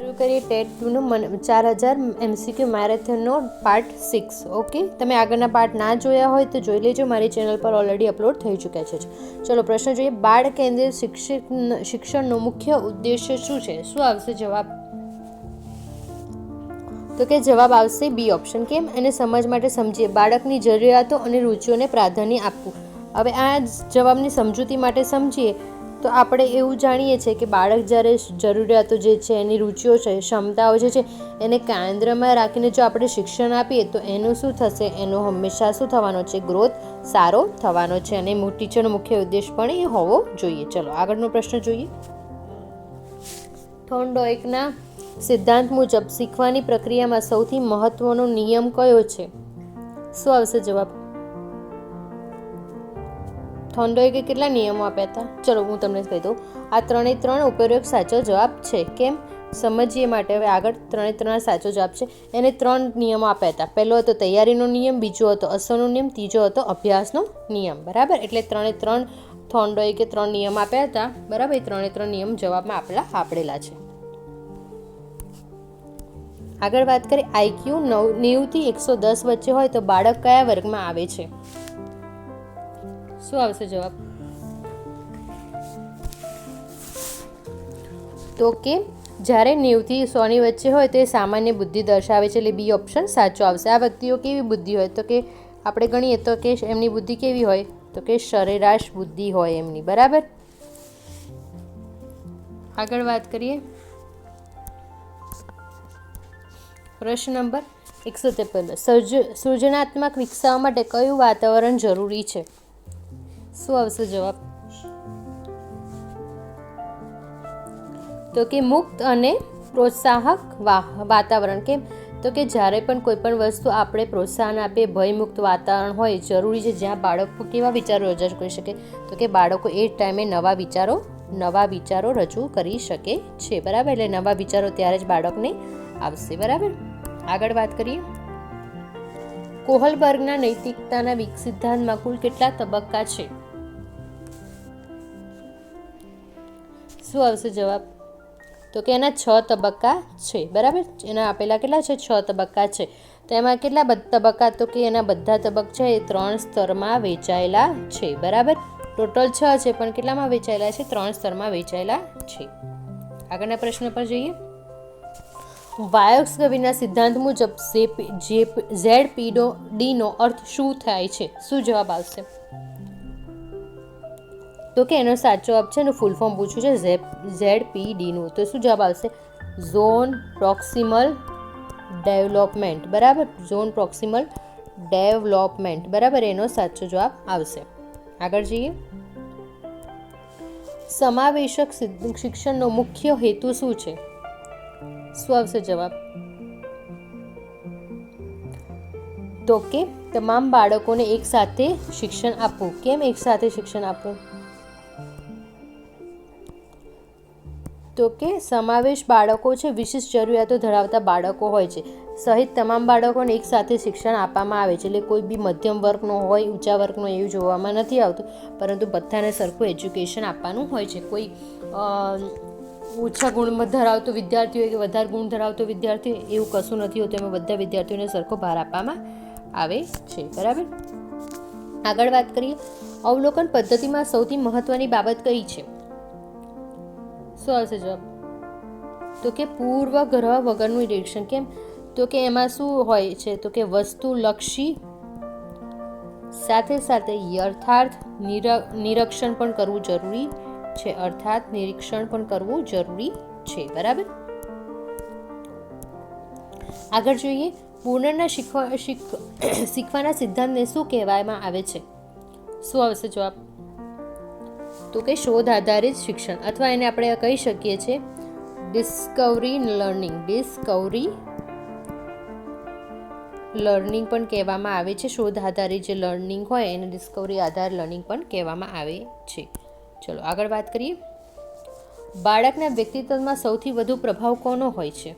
શરૂ કરીએ ટેટ ટુનો મન ચાર હજાર એમસીક્યુ મેરેથોનનો પાર્ટ સિક્સ, ઓકે? તમે આગળના પાર્ટ ના જોયા હોય તો જોઈ લેજો, મારી ચેનલ પર ઓલરેડી અપલોડ થઈ ચૂક્યા છે ચલો પ્રશ્ન જોઈએ, બાળ કેન્દ્રિત શિક્ષિત શિક્ષણનો મુખ્ય ઉદ્દેશ્ય શું છે? શું આવશે જવાબ? તો કે જવાબ આવશે બી ઓપ્શન, કેમ? એને સમજ માટે સમજીએ, બાળકની જરૂરિયાતો અને રુચિઓને પ્રાધાન્ય આપવું. હવે આ જવાબની સમજૂતી માટે સમજીએ તો આપણે એવું જાણીએ છીએ કે બાળક જ્યારે જરૂરિયાતો જે છે, એની રુચિઓ છે, ક્ષમતાઓ જે છે, એને કેન્દ્રમાં રાખીને જો આપણે શિક્ષણ આપીએ તો એનું શું થશે? એનો હંમેશા શું થવાનો છે? ગ્રોથ સારો થવાનો છે અને ટીચરનો મુખ્ય ઉદ્દેશ પણ એ હોવો જોઈએ. ચલો, આગળનો પ્રશ્ન જોઈએ. થોન્ડોઇકના સિદ્ધાંત મુજબ શીખવાની પ્રક્રિયામાં સૌથી મહત્વનો નિયમ કયો છે? શું આવશે જવાબ? થોન્ડોઇકે કેટલા નિયમો આપ્યા હતા? ચલો, હું તમને કહી દઉં. આ ત્રણે ત્રણ ઉપયોગ સાચો જવાબ છે. કેમ? સમજીએ માટે. હવે આગળ ત્રણે ત્રણ સાચો જવાબ છે. એને ત્રણ નિયમો આપ્યા હતા. પહેલો હતો તૈયારીનો નિયમ, બીજો હતો અસરનો નિયમ, ત્રીજો હતો અભ્યાસનો નિયમ. બરાબર? એટલે ત્રણે ત્રણ થોન્ડોઇકે ત્રણ નિયમ આપ્યા હતા. બરાબર? એ ત્રણે ત્રણ નિયમ જવાબમાં આપેલા આપેલા છે. આગળ વાત કરીએ. આઈક્યુ નવ, નેવુંથી એકસો દસ વચ્ચે હોય તો બાળક કયા વર્ગમાં આવે છે? શું આવશે જવાબ? તો કે, જ્યારે નેવથી સોની વચ્ચે હોય તો એ સામાન્ય બુદ્ધિ દર્શાવે છે એટલે બી ઓપ્શન સાચો આવશે. આ વ્યક્તિઓ કેવી બુદ્ધિ હોય? તો કે આપણે ગણીએ તો કે એમની બુદ્ધિ કેવી હોય? તો કે સરેરાશ બુદ્ધિ હોય એમની. બરાબર? આગળ વાત કરીએ. પ્રશ્ન નંબર એકસો ત્રેપન સર્જ સૃજનાત્મક વિકસાવવા માટે કયું વાતાવરણ જરૂરી છે? શું આવશે જવાબ? તો કે મુક્ત અને પ્રોત્સાહક વાતાવરણ કેમ? તો કે જ્યારે પણ કોઈ પણ વસ્તુ આપણે પ્રોત્સાહન આપીએ, ભયમુક્ત વાતાવરણ હોય, જરૂરી છે જ્યાં બાળકો કેવા વિચારો રજૂ કરી શકે. તો કે બાળકો એ ટાઈમે નવા વિચારો નવા વિચારો રજૂ કરી શકે છે. બરાબર? એટલે નવા વિચારો ત્યારે જ બાળકને આવશે. બરાબર? આગળ વાત કરીએ. કોહલબર્ગના નૈતિકતાના વિક સિદ્ધાંતમાં કુલ કેટલા તબક્કા છે? શું આવશે જવાબ? તો કે એના છ તબક્કા છે, બરાબર? એના આપેલા કેટલા છે? છ તબક્કા છે. તો એમાં કેટલા તબક્કા? તો કે એના બધા તબક્કા છે, એ ત્રણ સ્તરમાં વેચાયેલા છે, બરાબર? ટોટલ છ છે, પણ કેટલામાં વેચાયેલા છે? ત્રણ સ્તરમાં વેચાયેલા છે. આગળના પ્રશ્ન પર જઈએ. વાયોક્સ કવિના સિદ્ધાંત મુજબ ઝેડ પીડો ડીનો અર્થ શું થાય છે? શું જવાબ આવશે? તો કે એનો સાચો જવાબ છે એનું ફૂલ ફોર્મ પૂછ્યું છે ઝેડ ઝેડ પી ડીનું તો શું જવાબ આવશે? Zone proximal development. બરાબર? Zone proximal development. બરાબર? એનો સાચો જવાબ આવશે. આગળ જઈએ. સમાવેશક શિક્ષણનો મુખ્ય હેતુ શું છે? શું આવશે જવાબ? તો કે તમામ બાળકોને એક સાથે શિક્ષણ આપવું. કેમ એકસાથે શિક્ષણ આપવું? તો કે સમાવેશ બાળકો છે, વિશિષ્ટ જરૂરિયાતો ધરાવતા બાળકો હોય છે. સહિત તમામ બાળકોને એકસાથે શિક્ષણ આપવામાં આવે છે. એટલે કોઈ બી મધ્યમ વર્ગનો હોય, ઊંચા વર્ગનો એવું જોવામાં નથી આવતું. પરંતુ બધાને સરખું એજ્યુકેશન આપવાનું હોય છે. કોઈ ઓછા ગુણ ધરાવતો વિદ્યાર્થી હોય કે વધારે ગુણ ધરાવતો વિદ્યાર્થી એવું કશું નથી હોતું. એમાં બધા વિદ્યાર્થીઓને સરખો ભાર આપવામાં આવે છે. બરાબર? આગળ વાત કરીએ. અવલોકન પદ્ધતિમાં સૌથી મહત્વની બાબત કઈ છે? શું આવશે જવાબ? તો કે પૂર્વગ્રહ વગરનું નિરીક્ષણ, કેમ? તો કે એમાં શું હોય છે? તો કે વસ્તુલક્ષી સાથે સાથે યથાર્થ નિર- નિરીક્ષણ પણ કરવું જરૂરી છે. અર્થાત નિરીક્ષણ પણ કરવું જરૂરી છે. બરાબર? આગળ જોઈએ. પૂર્ણના શીખવા શીખવાના સિદ્ધાંતને શું કહેવામાં આવે છે? શું આવશે જવાબ? તો કે શોધ આધારિત શિક્ષણ અથવા એને આપણે કહી શકીએ છીએ ડિસ્કવરી લર્નિંગ. ડિસ્કવરી લર્નિંગ પણ કહેવામાં આવે છે. શોધ આધારિત જે લર્નિંગ હોય એને ડિસ્કવરી આધાર લર્નિંગ પણ કહેવામાં આવે છે. ચલો આગળ વાત કરીએ. બાળકના વ્યક્તિત્વમાં સૌથી વધુ પ્રભાવ કોનો હોય છે?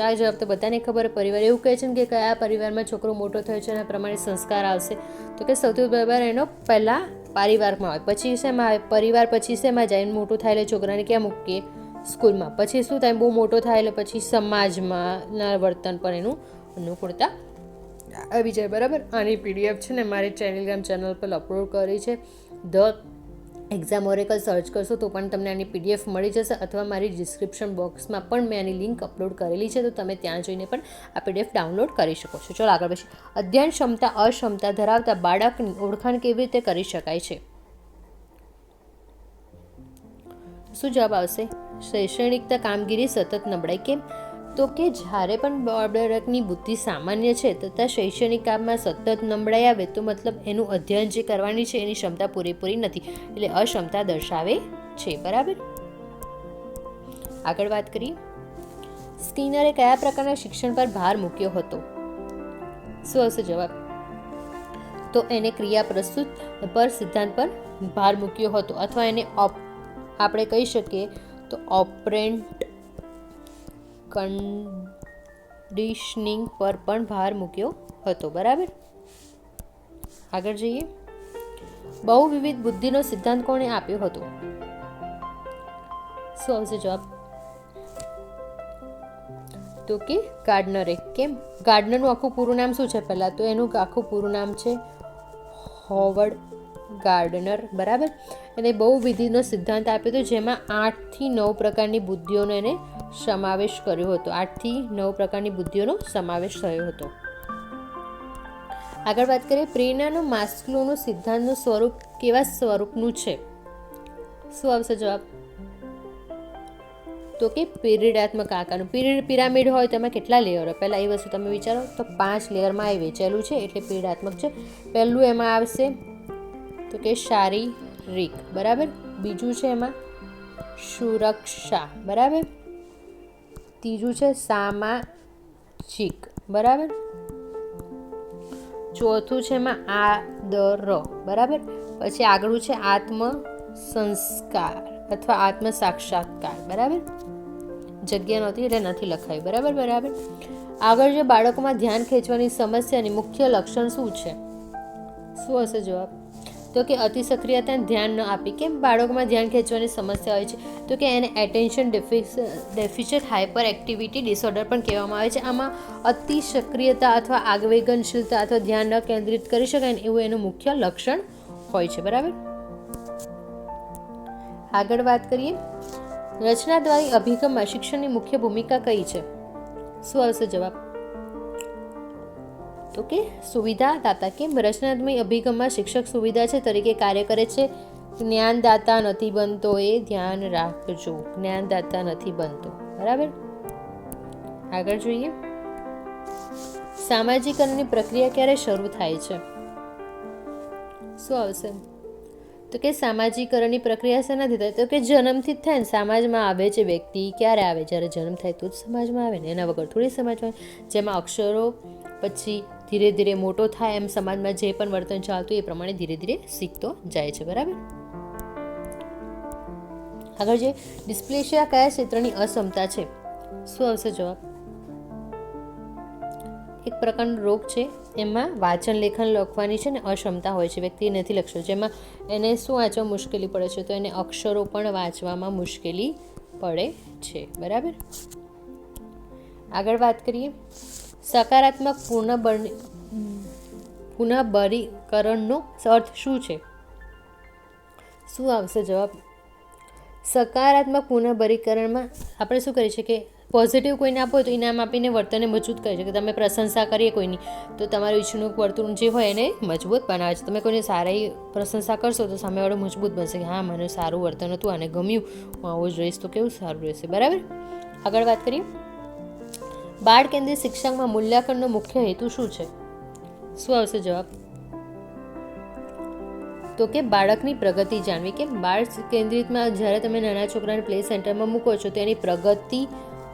આ જવાબ તો બધાને ખબર. પરિવાર એવું કહે છે કે કયા પરિવારમાં છોકરો મોટો થયો છે એના પ્રમાણે સંસ્કાર આવશે. તો કે સૌથી બરાબર એનો પહેલાં પરિવારમાં હોય. પછી શેમાં આવે? પરિવાર પછી શેમાં જાય? મોટું થાય એટલે છોકરાને ક્યાં મૂકીએ? સ્કૂલમાં. પછી શું થાય? બહુ મોટો થાય એટલે પછી સમાજમાં વર્તન પર એનું અનુકૂળતા આવી જાય. બરાબર? આની પીડીએફ છે ને મારી ટેલિગ્રામ ચેનલ પર અપલોડ કરી છે. ધ એક્ઝામ ઓરેકલ સર્ચ કરશો તો પણ તમને આની પીડીએફ મળી જશે અથવા મારી ડિસ્ક્રિપ્શન બોક્સમાં પણ મેં આની લિંક અપલોડ કરેલી છે તો તમે ત્યાં જઈને પણ આ પીડીએફ ડાઉનલોડ કરી શકો છો. ચલો આગળ પછી અધ્યયન ક્ષમતા, અક્ષમતા ધરાવતા બાળકની ઓળખાણ કેવી રીતે કરી શકાય છે? શું જવાબ આવશે? શૈક્ષણિકતા કામગીરી સતત નબળાઈ કેમ? તો કે જ્યારે પણ બાળકની બુદ્ધિ સામાન્ય છે, તથા શૈક્ષણિક કામમાં સતત નબળાઈ આવે, તો મતલબ એનું અધ્યયન જે કરવાની છે, એની ક્ષમતા પૂરેપૂરી નથી, એટલે અક્ષમતા દર્શાવે છે, બરાબર? આગળ વાત કરીએ. સ્કિનરે કયા પ્રકારના શિક્ષણ પર ભાર મૂક્યો હતો? શું હશે જવાબ? તો એને ક્રિયા પ્રસ્તુત પર સિદ્ધાંત પર ભાર મૂક્યો હતો, અથવા એને ઓપ આપણે કહી શકીએ તો ઓપરેન્ટ કન્ડિશનિંગ પર પણ ભાર મૂક્યો હતો, બરાબર? આગળ જઈએ. બહુ વિવિધ બુદ્ધિનો સિદ્ધાંત કોણે આપ્યો હતો? શું આવશે જવાબ? તો કે ગાર્ડનરે. કેમ? ગાર્ડનરનું આખું પૂરું નામ શું છે પહેલાં? તો એનું આખું પૂરું નામ છે હોવર્ડ ગાર્ડનર, બરાબર? એને બહુ વિધિનો સિદ્ધાંત આપ્યો હતો, જેમાં આઠથી નવ પ્રકારની બુદ્ધિઓનો એને સમાવેશ કર્યો હતો. આઠથી નવ પ્રકારની બુદ્ધિઓનો સમાવેશ થયો હતો. આગળ વાત કરીએ, પ્રેરણાનો માસ્લોનો સિદ્ધાંતનું સ્વરૂપ કેવા સ્વરૂપનું છે? શું આવશે જવાબ? તો કે પિરિયડાત્મક આકારનું. પિરિયડ પિરામિડ હોય તો એમાં કેટલા લેયર? હોય પહેલાં એ વસ્તુ તમે વિચારો, તો પાંચ લેયરમાં એ વેચેલું છે, એટલે પિરિયડાત્મક છે. પહેલું એમાં આવશે તો કે શારીરિક, બરાબર? બીજું છે એમાં સુરક્ષા, બરાબર? ત્રીજું છે સામાજિક, બરાબર? ચોથું છે એમાં આદર, બરાબર? પછી આગળનું છે આત્મ સંસ્કાર અથવા આત્મ સાક્ષાત્કાર બરાબર? જગ્યા નહોતી એટલે નથી લખાયું, બરાબર બરાબર? આગળ જે બાળકોમાં ધ્યાન ખેંચવાની સમસ્યાની મુખ્ય લક્ષણ શું છે? શું હશે જવાબ? તો કે અતિ સક્રિયતા ધ્યાન ન આપી. કેમ? બાળકોમાં ધ્યાન ખેંચવાની સમસ્યા હોય છે. તો કે એને attention deficit hyper activity disorder પણ કહેવામાં આવે છે. આમાં અતિ સક્રિયતા અથવા આગવેગનશીલતા અથવા ધ્યાન ન કેન્દ્રિત કરી શકાય એવું એનું મુખ્ય લક્ષણ હોય છે. બરાબર? આગળ વાત કરીએ. રચના દ્વારા અભિગમમાં શિક્ષણની મુખ્ય ભૂમિકા કઈ છે? શું આવશે જવાબ? તો કે સુવિધા દાતા કેમ રચનાત્મક અભિગમમાં શિક્ષક સુવિધા છે તરીકે કાર્ય કરે છે. જ્ઞાનદાતા નથી બનતો એ ધ્યાન રાખજો. જ્ઞાનદાતા નથી બનતો. બરાબર? આગળ જોઈએ. સામાજિકરણની પ્રક્રિયા ક્યારે શરૂ થાય છે? શું આવશે? તો કે સામાજિકરણની પ્રક્રિયા શેનાથી થાય? તો કે જન્મથી જ થાય ને સમાજમાં આવે છે વ્યક્તિ, ક્યારે આવે? જ્યારે જન્મ થાય તો જ સમાજમાં આવે ને એના વગર થોડી સમાજમાં જેમાં અક્ષરો, પછી ધીરે ધીરે મોટો થાય એમ સમાજમાં જે પણ વર્તન ચાલતું એ પ્રમાણે ધીરે ધીરે શીખતો જાય છે, બરાબર? આગળ જે ડિસ્પ્લેશિયા કયા ક્ષેત્રની અક્ષમતા છે? શું આવશે જવાબ? એક પ્રકારનો રોગ છે, એમાં વાંચન, લેખન લખવાની છે ને અક્ષમતા હોય છે, વ્યક્તિ નથી લખશો જેમાં એને શું વાંચવા મુશ્કેલી પડે છે, તો એને અક્ષરો પણ વાંચવામાં મુશ્કેલી પડે છે, બરાબર? આગળ વાત કરીએ. સકારાત્મક પુનઃબળ પુનઃબરીકરણનો અર્થ શું છે? શું આવશે જવાબ? સકારાત્મક પુનઃબરીકરણમાં આપણે શું કરીએ છીએ કે પોઝિટિવ કોઈને આપો તો ઇનામ આપીને વર્તનને મજબૂત કરી છે કે તમે પ્રશંસા કરીએ કોઈની, તો તમારું ઈચ્છનું વર્તન જે હોય એને મજબૂત બનાવે છે. તમે કોઈને સારી પ્રશંસા કરશો તો સામેવાળો મજબૂત બનશે કે, હા, મને સારું વર્તન હતું, આને ગમ્યું. હું આવું જ રહીશ તો કેવું સારું રહેશે. બરાબર? આગળ વાત કરીએ. બાળ કેન્દ્રિત શિક્ષણમાં મૂલ્યાંકનનો મુખ્ય હેતુ શું છે? શું આવશે જવાબ? તો કે બાળકની પ્રગતિ જાણવી. કે બાળ કેન્દ્રિતમાં જ્યારે તમે નાના છોકરાને પ્લે સેન્ટરમાં મૂકો છો તેની પ્રગતિ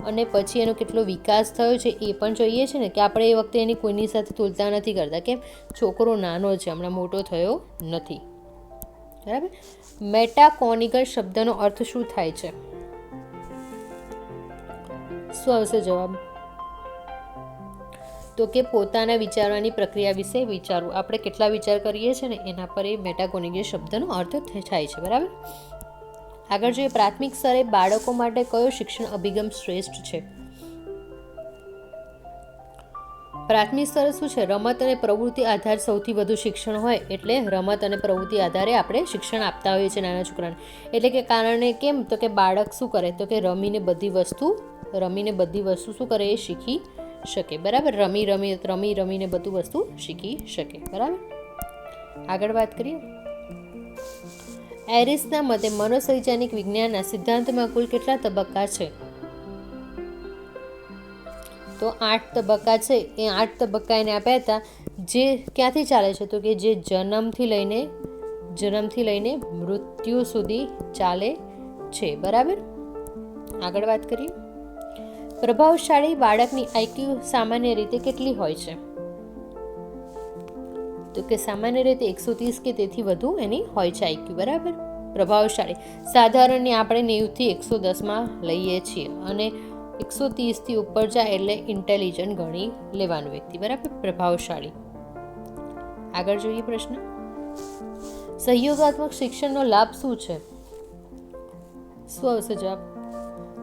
અને પછી એનો કેટલો વિકાસ થયો છે એ પણ જોઈએ છે ને? કે આપણે એ વખતે એની કોઈની સાથે તુલતા નથી કરતા. કેમ? છોકરો નાનો છે, હમણાં મોટો થયો નથી. બરાબર? મેટાકોનિકલ શબ્દનો અર્થ શું થાય છે? શું આવશે જવાબ? તો કે પોતાના વિચારવાની પ્રક્રિયા વિશે વિચારવું. આપણે કેટલા વિચાર કરીએ છીએ ને એના પર એ મેટાકોનિગી શબ્દનો અર્થ થાય છે, બરાબર? આગળ જોઈએ, પ્રાથમિક સ્તરે બાળકો માટે કયો શિક્ષણ અભિગમ શ્રેષ્ઠ છે? પ્રાથમિક સ્તરે શું છે? રમત અને પ્રવૃત્તિ આધાર સૌથી વધુ શિક્ષણ હોય એટલે રમત અને પ્રવૃત્તિ આધારે આપણે શિક્ષણ આપતા હોઈએ છીએ નાના છોકરાને. એટલે કે કારણે કેમ? તો કે બાળક શું કરે? તો કે રમીને બધી વસ્તુ, રમીને બધી વસ્તુ શું કરે? એ શીખી શકે, બરાબર? રમી રમી રમી, રમીને બધું વસ્તુ શીખી શકે, બરાબર? આગળ વાત કરીએ. એરિસના મતે મનોવૈજ્ઞાનિક વિજ્ઞાનના સિદ્ધાંતમાં કુલ કેટલા તબક્કા છે? તો આઠ તબક્કા છે. એ આઠ તબક્કા એને આપ્યા હતા, જે ક્યાંથી ચાલે છે? તો કે જે જન્મથી લઈને જન્મથી લઈને મૃત્યુ સુધી ચાલે છે, બરાબર? આગળ વાત કરીએ. પ્રભાવશાળી બાળકની આઈક્યુ સામાન્ય રીતે કેટલી હોય છે? તો કે સામાન્ય રીતે એકસો ત્રીસ કે તેથી વધુ એની હોય છે આઈક્યુ બરાબર? પ્રભાવશાળી. સાધારણની આપણે નેવુંથી એકસો દસમાં લઈએ છીએ અને એકસો ત્રીસથી ઉપર જાય એટલે ઇન્ટેલિજન્ટ ગણી લેવાનું વ્યક્તિ, બરાબર? પ્રભાવશાળી. આગળ જોઈએ પ્રશ્ન. સહયોગાત્મક શિક્ષણનો લાભ શું છે? આવશે જવાબ?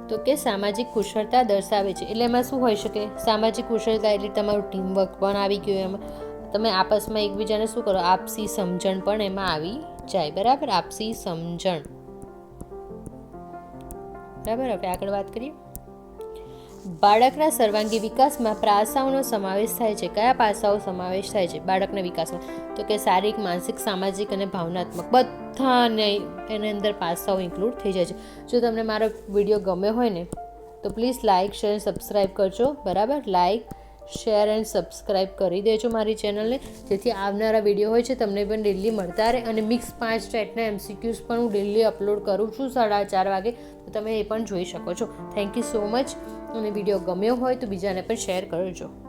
તો કે સામાજિક કુશળતા દર્શાવે છે. એટલે એમાં શું હોઈ શકે? સામાજિક કુશળતા એટલે તમારું ટીમવર્ક પણ આવી ગયું એમાં. તમે આપસમાં એકબીજાને શું કરો? આપસી સમજણ પણ એમાં આવી જાય. બરાબર? આપસી સમજણ. બરાબર? હવે આગળ વાત કરીએ. બાળકના સર્વાંગી વિકાસમાં પાસાઓનો સમાવેશ થાય છે. કયા પાસાઓ સમાવેશ થાય છે? બાળકના વિકાસમાં. તો કે શારીરિક, માનસિક, સામાજિક અને ભાવનાત્મક. બધાને એની અંદર પાસાઓ ઇન્ક્લુડ થઈ જાય છે. જો તમને મારો વીડિયો ગમ્યો હોય ને, તો પ્લીઝ લાઇક શેર સબસ્ક્રાઈબ કરજો. બરાબર? લાઇક શેર એન્ડ સબસ્ક્રાઈબ કરી દેજો મારી ચેનલને જેથી આવનારા વીડિયો હોય છે, તમને પણ ડેલી મળતા રહે. અને મિક્સ પાંચ ટાઈપના એમસીક્યુઝ પણ હું ડેલી અપલોડ કરું છું સાડા ચાર વાગે. તો તમે એ પણ જોઈ શકો છો. થેન્ક યુ સો મચ અને વીડિયો ગમ્યો હોય તો બીજાને પણ શેર કરજો.